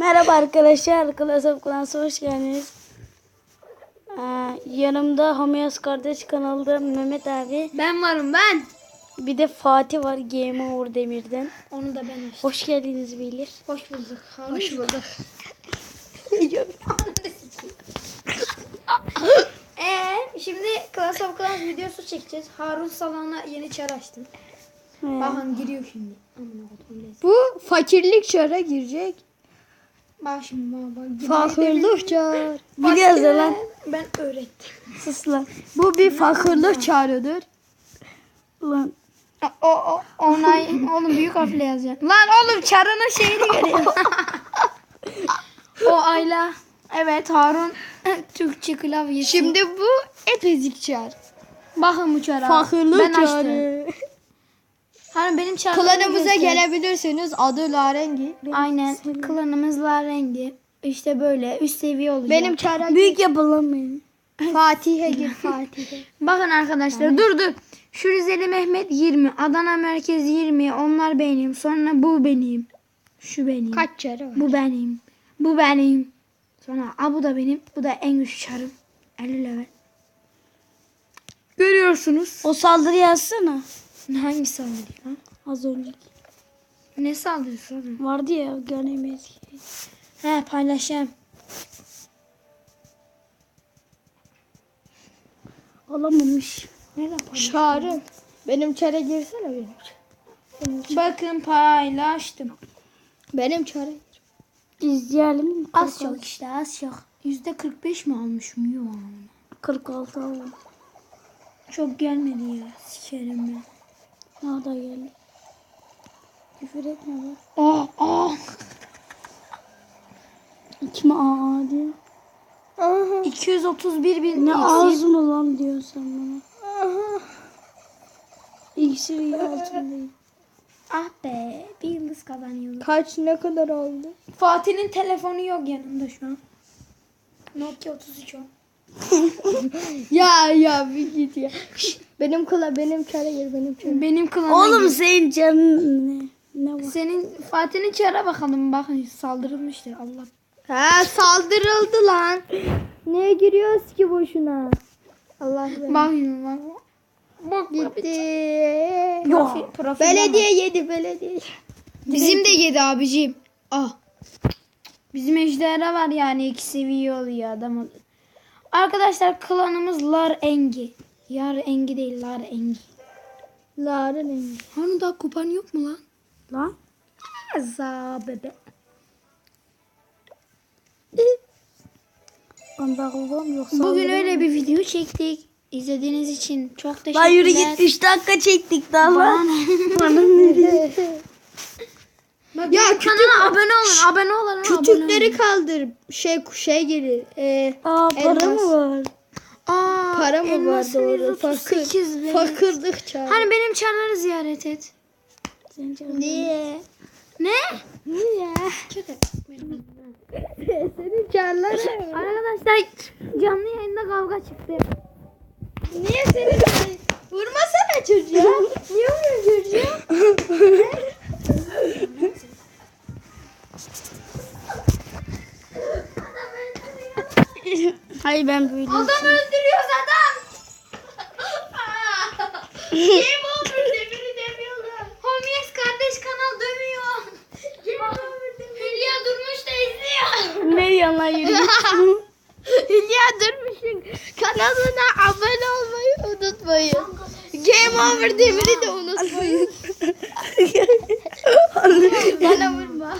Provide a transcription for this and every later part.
Merhaba arkadaşlar. Class of Clans'a hoş geldiniz. Ee, yanımda Homeos kardeş kanalda Mehmet abi. Ben varım ben. Bir de Fatih var Game Over Demir'den. Onu da ben açtım. Hoş geldiniz beyler. Hoş bulduk. Hoş bulduk. Eee şimdi Class of Clans videosu çekeceğiz. Harun Salah'ına yeni çar açtım. Bakın giriyor şimdi. Bu fakirlik çara girecek. Bak şimdi. Fakirlik çar. Biliyoruz ya lan. Ben öğrettim. Sus lan. Bu bir fakirlik çağrıdır. Lan. O, o, onay. oğlum büyük harfle yazacaksın. Lan oğlum çarının şeyini görüyor. o Ayla. Evet Harun. Türkçe klavyesi. Şimdi bu epezik çar. bakın bu çara. Fakirlik ben açtım. Hani benim Klanımıza göster. gelebilirsiniz. Adı Larengi. Aynen. Klanımız rengi. İşte böyle üst seviye olacak. Benim çara Büyük yapın lan beni. Fatih'e gir Fatih'e. Bakın arkadaşlar dur dur. Şu Rizeli Mehmet 20. Adana Merkez 20. Onlar benim. Sonra bu benim. Şu benim. Kaç çarı var? Bu benim. Bu benim. Sonra a bu da benim. Bu da en güçlü çarım. 50 level. Görüyorsunuz. O saldırı yazsana. Hangi saldırı ya? Az önceki. Ne saldırısı oğlum? Vardı ya göremeyiz. He paylaşayım. Alamamış. Nereden paylaşayım? Çağrı. Benim çara girsene benim. çara. Bakın paylaştım. Benim gir. İzleyelim. Az çok işte az çok. Yüzde 45 mi almışım? Yok. 46 aldım. Çok gelmedi ya. Sikerim ben. Ne da geldi. Küfür etme lan. Aa, aa. Kime aa diyor. 231 bin Ne iksir. ağız mı lan diyorsun sen bana. İksir iyi altındayım. Ah be bir yıldız kazanıyordum. Kaç ne kadar oldu? Fatih'in telefonu yok yanında şu an. Nokia 33 o. Ya ya bir git ya. benim kula benim çara gir benim çara. Benim klana Oğlum gir. senin canın ne? Ne var? Senin Fatih'in çara bakalım bakın saldırılmıştır Allah. Ha saldırıldı lan. Niye giriyoruz ki boşuna? Allah be. Bak bak. Bak Gitti. Profil, profil Belediye yedi belediye. Bizim de yedi abicim. Ah. Bizim ejderha var yani iki seviye oluyor adam. Arkadaşlar klanımız Lar Engi. Yar Engi değil Lar Engi. Lara ne? Hani daha kupan yok mu lan? Lan? Za bebe. Bugün öyle bir video çektik. İzlediğiniz için çok teşekkürler. Lan yürü git 3 dakika çektik daha lan. ya kanala abone olun. Abone olun. Ama Kütükleri kaldır. Şey şey gelir. Ee, Aa para Elmas. mı var? Aa, para mı var doğru? Fakir. 138 be. Fakirlik çağır. Hani benim çarları ziyaret et. Niye? Ne? Niye? Senin çarları. Arkadaşlar canlı yayında kavga çıktı. Niye senin Vurmasana çocuğa. Niye vuruyorsun çocuğa? Hayır ben böyle. Adam öldürüyoruz adam. Kim olur demiri demiyorlar. Homies kardeş kanal dövüyor. Hülya durmuş da izliyor. Ne diyorsun lan yürü git. Hülya Durmuş'un kanalına abone olmayı unutmayın. Game Over Demir'i de unutmayın. Bana vurma.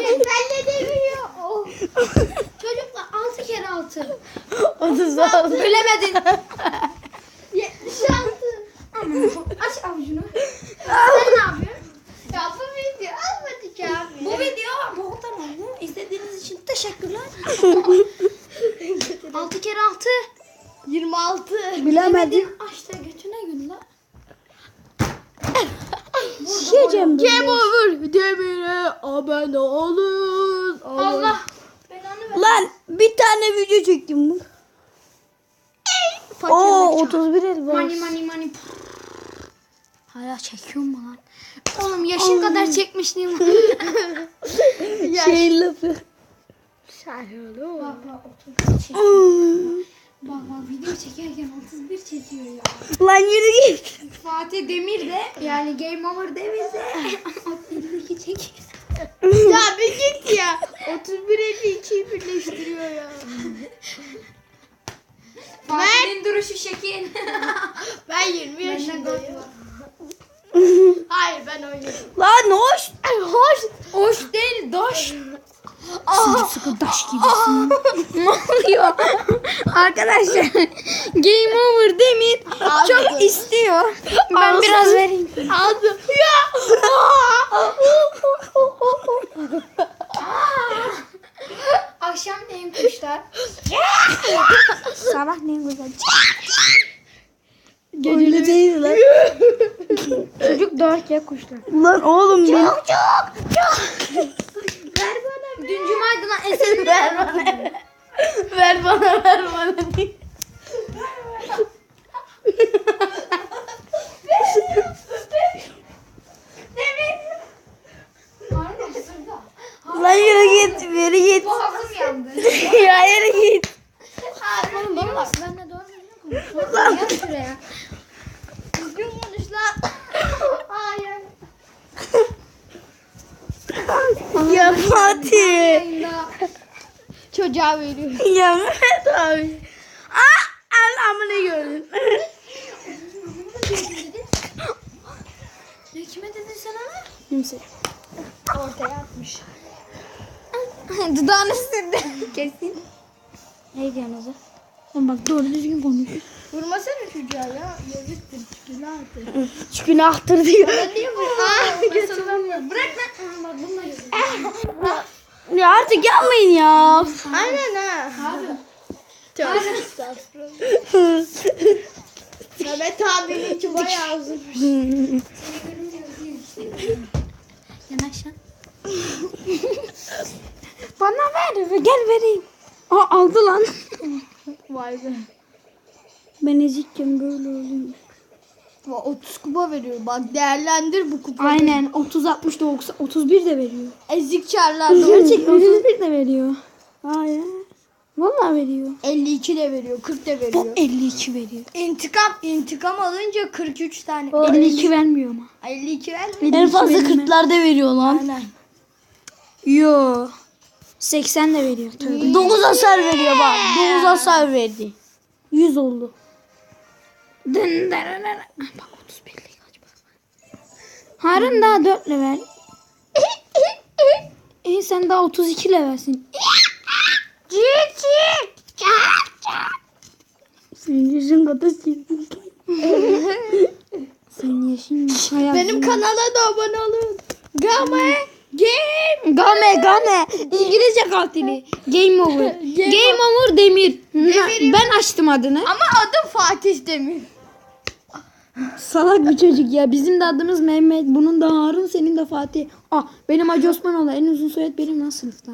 Ezberle demiyor. Oh. Çocuklar 6 kere 6. 36. Bilemedin. 76. Aç avucunu. Sen ne yapıyorsun? Ya bu video almadı abi. Bu video bu tamam mı? İzlediğiniz için teşekkürler. 6 kere 6. 26. Bilemedim. Aç da götüne gül la. Şişeceğim böyle. Game Over Demir'e abone olun. Allah. Lan bir tane video çektim bu. Oo 31 el var. Mani mani mani. Hala çekiyor mu lan? Oğlum yaşın kadar çekmişliğim var. Şey lafı. Bak bak 31 çekiyor. Bak bak video çekerken 31 çekiyor ya. Lan yürü git. Fatih Demir de yani Game Over Demir de 52 çekiyor. ya bir git ya. 31 52'yi birleştiriyor ya. Fatih'in duruşu şekil. Ben 20 Benden yaşındayım. Hayır ben oynadım. Lan hoş. Hoş. Hoş değil, daş. Aa, Sıkı daş gibisin. ne oluyor? Arkadaşlar Game Over Demir çok istiyor. Ben biraz vereyim. aldım. Ya. Akşam neyin kuşlar? Sabah neyin güzel. Öyle değil lan. Kuşlar. Lan oğlum benim. Ver bana. Dün cumaydı lan eserim. Ver bana. ver bana ver bana diye. Aynen sırda. Lan yürü git. Yürü git. Boğazım yandı. ya yürü git. Oğlum bak ben de doğru düzgün konuşuyorum. Yat şuraya. Düzgün konuş lan. Hayır. Ya Fatih. Çocuğa veriyorum. Ya Mehmet abi. Aa, Allah'ımı ne gördün? Ne kime dedin sen ona? Kimse. Ortaya atmış. Dudağını sürdü. Kesin. Ne diyorsunuz? Oğlum bak doğru düzgün konuş. Vurmasana çocuğa ya. Yazıktır. Günahtır. Günahtır diyor. Ben niye vuruyorum? Bırak lan. Bak bununla. Ya artık yapmayın ya. Aynen ha. Tövbe estağfurullah. Mehmet abinin ki bayağı uzun. Yanaş lan. Bana ver. Gel vereyim. Aa aldı lan. Vay be. Ben ezikken böyle olayım. Va, 30 kupa veriyor. Bak değerlendir bu kupayı. Aynen 30 60 90 31 de veriyor. Ezik çarlar da Gerçekten 31 de veriyor. Hayır. Vallahi veriyor. 52 de veriyor. 40 de Bu veriyor. 52 veriyor. İntikam intikam alınca 43 tane. 52 vermiyor ama. 52 ver. En fazla verilme. 40'larda veriyor lan. Aynen. Yo. 80 de veriyor. Tövbe. 9 hasar veriyor bak. 9 hasar verdi. 100 oldu. Dın dın. Bak 31'lik aç bak. Harun daha 4 level. İyi sen daha 32 levelsin. Senin yüzün kadar çirkin. Senin yaşın hayal. Benim kanala da abone olun. Game game. Game game. İngilizce katili. Game over. Game over Demir. Demir'im. Ben açtım adını. Ama adım Fatih Demir. Salak bir çocuk ya. Bizim de adımız Mehmet. Bunun da Harun, senin de Fatih. Ah benim Hacı Osmanoğlu. En uzun soyad benim lan sınıfta.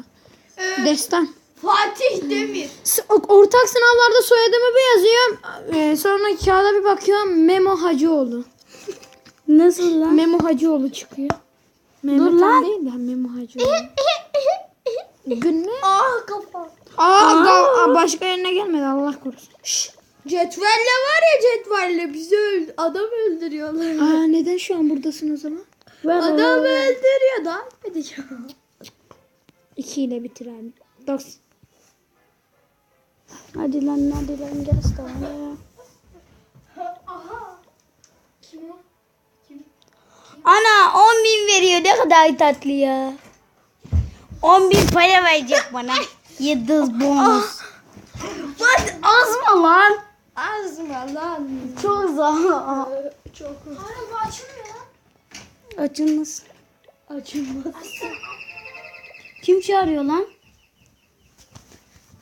Destan. Fatih Demir. S- Ortak sınavlarda soyadımı bir yazıyorum. Ee, sonra kağıda bir bakıyorum. Memo Hacıoğlu. Nasıl lan? Memo Hacıoğlu çıkıyor. Mehmet Dur lan. değil de Memo Hacıoğlu. Gün ne? Ah kafa. Aa, gal- aa, başka yerine gelmedi Allah korusun. Şşş. Cetvelle var ya cetvelle bizi öld adam öldürüyorlar. Aa, neden şu an buradasın o zaman? Ver Adam bana. öldürüyor da. Hadi ya. 2 ile bitir abi. 90. Hadi lan hadi lan gel sana. Aha. Kim o? Ana 10 bin veriyor ne kadar tatlı ya. 10 bin para verecek bana. Yıldız bonus. Lan az mı lan? Az mı lan? Çok zor. Çok Harun bu açılmıyor lan. Açılmasın. açılmaz. Kim çağırıyor lan?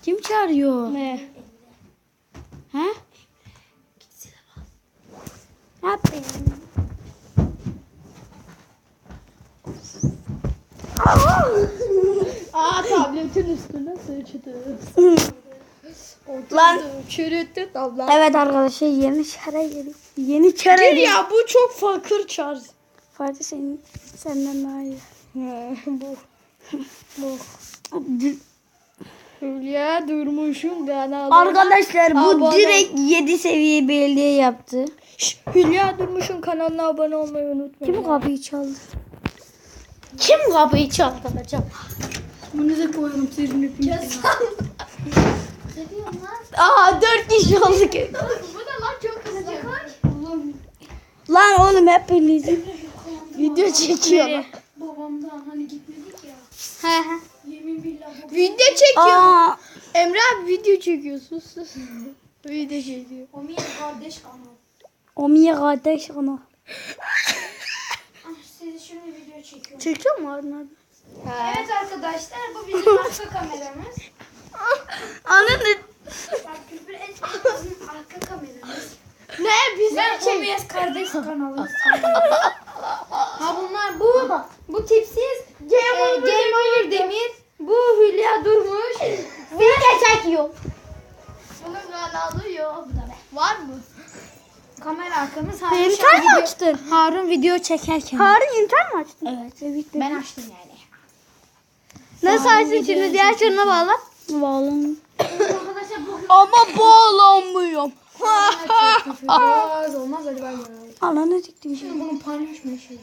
Kim çağırıyor? Ne? He? Yapayım? Aa tabletin üstüne sıçtı. Lan. Çürüttü tablet. Evet arkadaşlar yeni çare geliyor. Yeni çare Gir ya bu çok fakir çarz. Fatih senin senden daha iyi. bu. Hülya Durmuş'un ben aldım. Arkadaşlar bu Abone- direkt 7 seviye belediye yaptı. Hülya Durmuş'un kanalına abone olmayı unutmayın. Kim kapıyı çaldı? Kim kapıyı çaldı acaba? Bunu da koyalım sizin hepiniz. Aa 4 kişi olduk. Bu da lan çok kızacak. Lan oğlum hep birliğiz. Video çekiyor. Babamdan hani gitmedik ya. He he. Yemin billah bu. Video çekiyor. Aa, Emre abi video çekiyor. Sus sus. video çekiyor. O miye kardeş kanal. o miye kardeş onu. Ah, sizi şimdi video çekiyorum. Çekiyor mu abi? Evet arkadaşlar bu bizim arka kameramız. Bak küfür etmeyin arka kameramız. Ne bizim Ben çek. Omiyes kardeş kanalı. ha bunlar bu bu tipsiz Game, Over, Game Over Demir. Bu Hülya Durmuş. Video çekiyor. Bunun kanalı yok. Var mı? Kamera arkamız Harun. An mi video- açtın? Harun video çekerken. Harun inter mi açtın? Evet. Ben açtım yani. Nasıl açtın şimdi diğer çırına bağla. Bağlan. Ama bağlanmıyor. Az olmaz hadi ben. Ananı çıktım şimdi. Şimdi bunu paylaşma şey.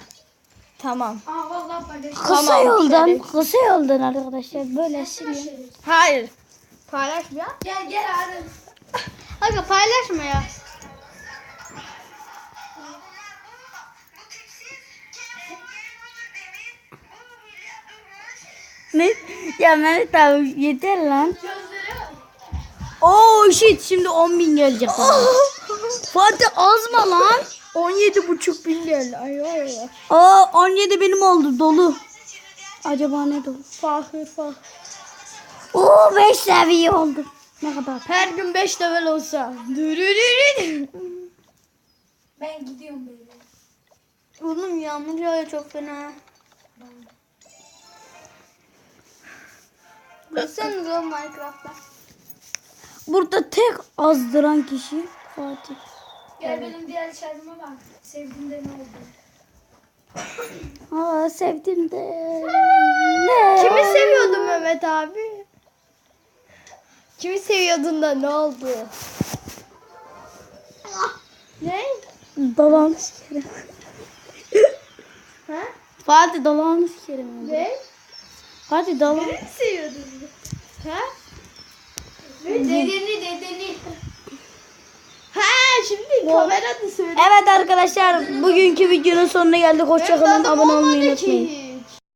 Tamam. Aa vallahi. Kısa Tamam, yoldan, şöyle. kısa yoldan arkadaşlar böyle siliyor. Hayır. Paylaşmıyor. Gel gel Harun. Aga paylaşma ya. Ne? Ya Mehmet abi yeter lan. Oo shit şimdi 10 bin gelecek. Fatih azma lan. 17 buçuk bin geldi. Ay ay ay. Aa 17 benim oldu dolu. Acaba ne dolu? Fahır fahır. Oo 5 seviye oldu. Ne kadar? Her gün 5 level olsa. Dürürürür. Ben gidiyorum böyle. Oğlum yağmur yağıyor çok fena. Görüyorsunuz o Minecraft'ta. Burada tek azdıran kişi Fatih. Gel benim diğer şarkıma bak. Sevdiğimde ne oldu? Aa sevdim de. Ne? Kimi seviyordun Mehmet abi? Kimi seviyordun da ne oldu? Ne? Dalağını sikerim. Ha? Fatih dalağını sikerim. Ne? Fatih dalağını. Kimi seviyordun? Ha? Dedeni dedeni. Ha şimdi kamerada söyle. Evet arkadaşlar bugünkü videonun sonuna geldik. Hoşçakalın. Abone olmayı unutmayın.